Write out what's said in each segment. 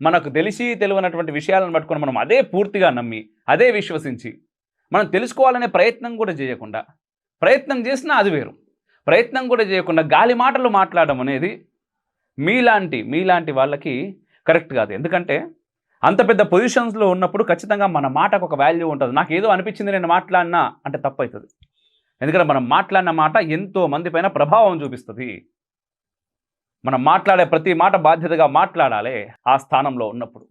మనకు తెలిసి తెలియనటువంటి విషయాలను పట్టుకొని మనం అదే పూర్తిగా నమ్మి అదే విశ్వసించి మనం తెలుసుకోవాలనే ప్రయత్నం కూడా చేయకుండా ప్రయత్నం చేసినా అది వేరు. ప్రయత్నం కూడా చేయకుండా గాలి మాటలు మాట్లాడడం అనేది మీలాంటి మీలాంటి వాళ్ళకి కరెక్ట్ కాదు. ఎందుకంటే అంత పెద్ద పొజిషన్స్లో ఉన్నప్పుడు ఖచ్చితంగా మన మాటకు ఒక వాల్యూ ఉంటుంది. నాకు ఏదో అనిపించింది నేను మాట్లాడినా అంటే తప్పు అవుతుంది. ఎందుకంటే మనం మాట్లాడిన మాట ఎంతో మంది పైన ప్రభావం చూపిస్తుంది. మనం మాట్లాడే ప్రతి మాట బాధ్యతగా మాట్లాడాలి ఆ స్థానంలో ఉన్నప్పుడు.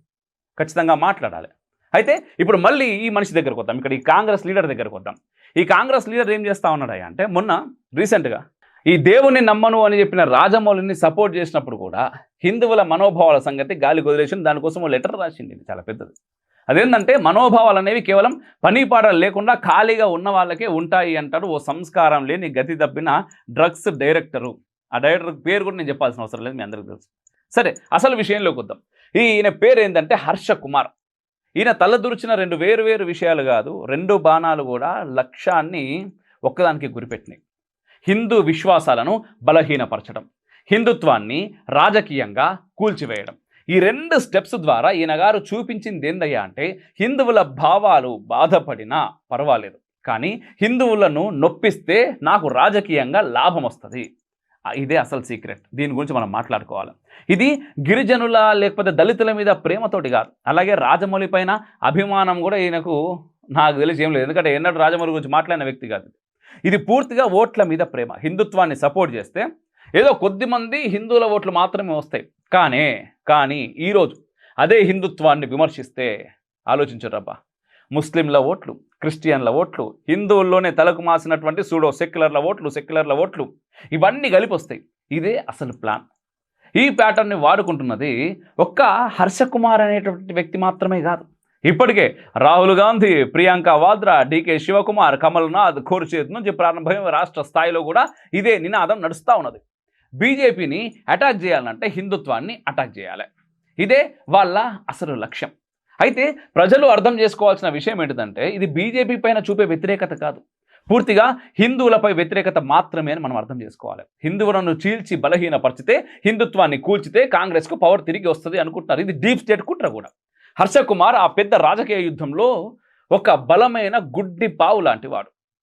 ఖచ్చితంగా మాట్లాడాలి. అయితే ఇప్పుడు మళ్ళీ ఈ మనిషి దగ్గరకు వద్దాం. ఇక్కడ ఈ కాంగ్రెస్ లీడర్ దగ్గరకు వద్దాం. ఈ కాంగ్రెస్ లీడర్ ఏం చేస్తా ఉన్నాడు అంటే మొన్న రీసెంట్గా ఈ దేవుణ్ణి నమ్మను అని చెప్పిన రాజమౌళిని సపోర్ట్ చేసినప్పుడు కూడా హిందువుల మనోభావాల సంగతి గాలి వదిలేసి దానికోసం ఓ లెటర్ రాసింది. చాలా పెద్దది. అదేంటంటే మనోభావాలు అనేవి కేవలం పని పాటలు లేకుండా ఖాళీగా ఉన్న వాళ్ళకే ఉంటాయి అంటాడు ఓ సంస్కారం లేని గతి తప్పిన డ్రగ్స్ డైరెక్టరు. ఆ డైరెక్టర్ పేరు కూడా నేను చెప్పాల్సిన అవసరం లేదు మీ అందరికీ తెలుసు. సరే అసలు విషయంలోకి వద్దాం. ఈయన పేరు ఏంటంటే హర్ష కుమార్. ఈయన తలదూర్చిన రెండు వేరు వేరు విషయాలు కాదు రెండు బాణాలు కూడా లక్ష్యాన్ని ఒక్కదానికి గురిపెట్టినాయి. హిందూ విశ్వాసాలను బలహీనపరచడం హిందుత్వాన్ని రాజకీయంగా కూల్చివేయడం. ఈ రెండు స్టెప్స్ ద్వారా ఈయన గారు చూపించింది ఏందయ్యా అంటే హిందువుల భావాలు బాధపడినా పర్వాలేదు కానీ హిందువులను నొప్పిస్తే నాకు రాజకీయంగా లాభం వస్తుంది ఇదే అసలు సీక్రెట్. దీని గురించి మనం మాట్లాడుకోవాలి. ఇది గిరిజనుల లేకపోతే దళితుల మీద ప్రేమతోటి కాదు. అలాగే రాజమౌళి పైన అభిమానం కూడా ఈయనకు నాకు తెలిసి ఏం లేదు. ఎందుకంటే ఎన్నడూ రాజమౌళి గురించి మాట్లాడిన వ్యక్తి కాదు ఇది. పూర్తిగా ఓట్ల మీద ప్రేమ. హిందుత్వాన్ని సపోర్ట్ చేస్తే ఏదో కొద్ది మంది హిందువుల ఓట్లు మాత్రమే వస్తాయి. కానీ కానీ ఈరోజు అదే హిందుత్వాన్ని విమర్శిస్తే ఆలోచించరబ్బా ముస్లింల ఓట్లు క్రిస్టియన్ల ఓట్లు హిందువుల్లోనే తలకు మాసినటువంటి సూడో సెక్యులర్ల ఓట్లు సెక్యులర్ల ఓట్లు ఇవన్నీ కలిపొస్తాయి. ఇదే అసలు ప్లాన్. ఈ ప్యాటర్న్ని వాడుకుంటున్నది ఒక్క హర్షకుమార్ అనేటువంటి వ్యక్తి మాత్రమే కాదు. ఇప్పటికే రాహుల్ గాంధీ ప్రియాంక వాద్రా డికే శివకుమార్ కమల్నాథ్ ఖోర్షేద్ నుంచి ప్రారంభమైన రాష్ట్ర స్థాయిలో కూడా ఇదే నినాదం నడుస్తూ ఉన్నది. బీజేపీని అటాక్ చేయాలంటే హిందుత్వాన్ని అటాక్ చేయాలి. ఇదే వాళ్ళ అసలు లక్ష్యం. అయితే ప్రజలు అర్థం చేసుకోవాల్సిన విషయం ఏంటిదంటే ఇది బీజేపీ పైన చూపే వ్యతిరేకత కాదు. పూర్తిగా హిందువులపై వ్యతిరేకత మాత్రమే అని మనం అర్థం చేసుకోవాలి. హిందువులను చీల్చి బలహీనపరిచితే హిందుత్వాన్ని కూల్చితే కాంగ్రెస్కు పవర్ తిరిగి వస్తుంది అనుకుంటున్నారు. ఇది డీప్ స్టేట్ కుట్ర కూడా. హర్ష కుమార్ ఆ పెద్ద రాజకీయ యుద్ధంలో ఒక బలమైన గుడ్డి పావు లాంటి వాడు